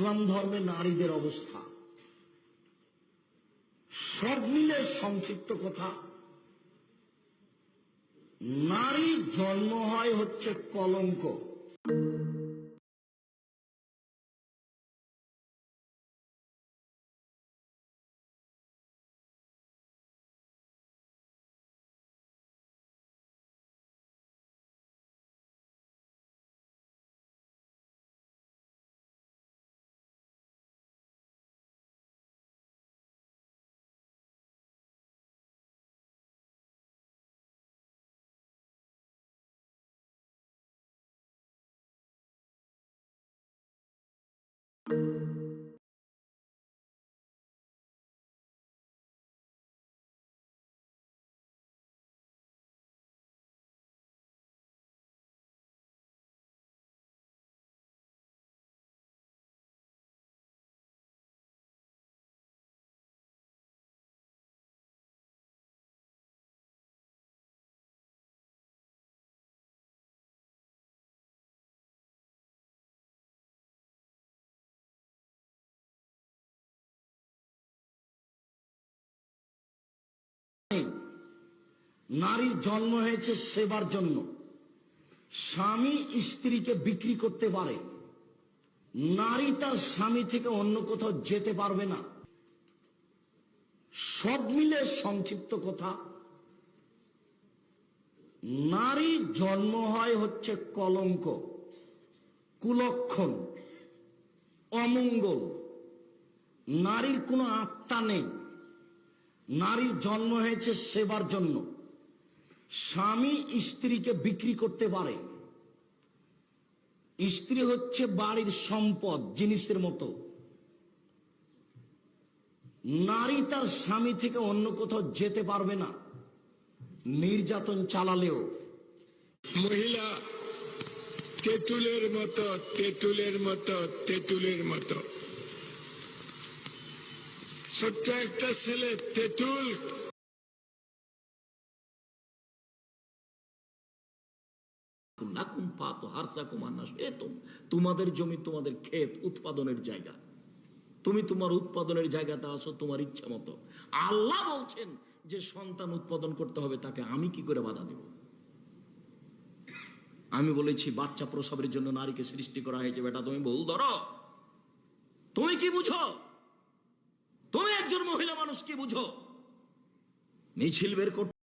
ইসলাম ধর্মে নারীদের অবস্থা। সব মিলে সংক্ষিপ্ত কথা। নারী জন্ম হয় হচ্ছে কলঙ্ক। নারীর জন্ম হয়েছে সেবার জন্য। স্বামী স্ত্রীকে বিক্রি করতে পারে। নারী তার স্বামী থেকে অন্য কোথাও যেতে পারবে না। সব মিলে সংক্ষিপ্ত কথা। নারী জন্ম হয় হচ্ছে কলঙ্ক, কুলক্ষণ, অমঙ্গল। নারীর কোনো আত্মা নেই। নারীর জন্ম হয়েছে সেবার জন্য। স্বামী স্ত্রীকে বিক্রি করতে পারে। স্ত্রী হচ্ছে বাড়ির সম্পদ, জিনিসের মতো। নারী তার স্বামী থেকে অন্য কোথাও যেতে পারবে না। নির্যাতন চালালেও। মহিলা, তেঁতুলের মতো তেঁতুলের মতো তেঁতুলের মতো। ছোট্ট একটা ছেলে, তেঁতুল লাকুম পাত হারসাকুম আন্নাস এ তো। তোমাদের জমি তোমাদের ক্ষেত, উৎপাদনের জায়গা। তুমি তোমার উৎপাদনের জায়গাতে আসো, তোমার ইচ্ছা মতো। আল্লাহ বলছেন যে সন্তান উৎপাদন করতে হবে, তাকে আমি কি করে বাধা দেব? আমি বলেছি, বাচ্চা প্রসবের জন্য নারীকে সৃষ্টি করা হয়েছে, বেটা, তুমি ভুল ধরো। তুমি কি বুঝো? তুমি একজন মহিলা মানুষ কি বুঝো? মিছিল বের করতে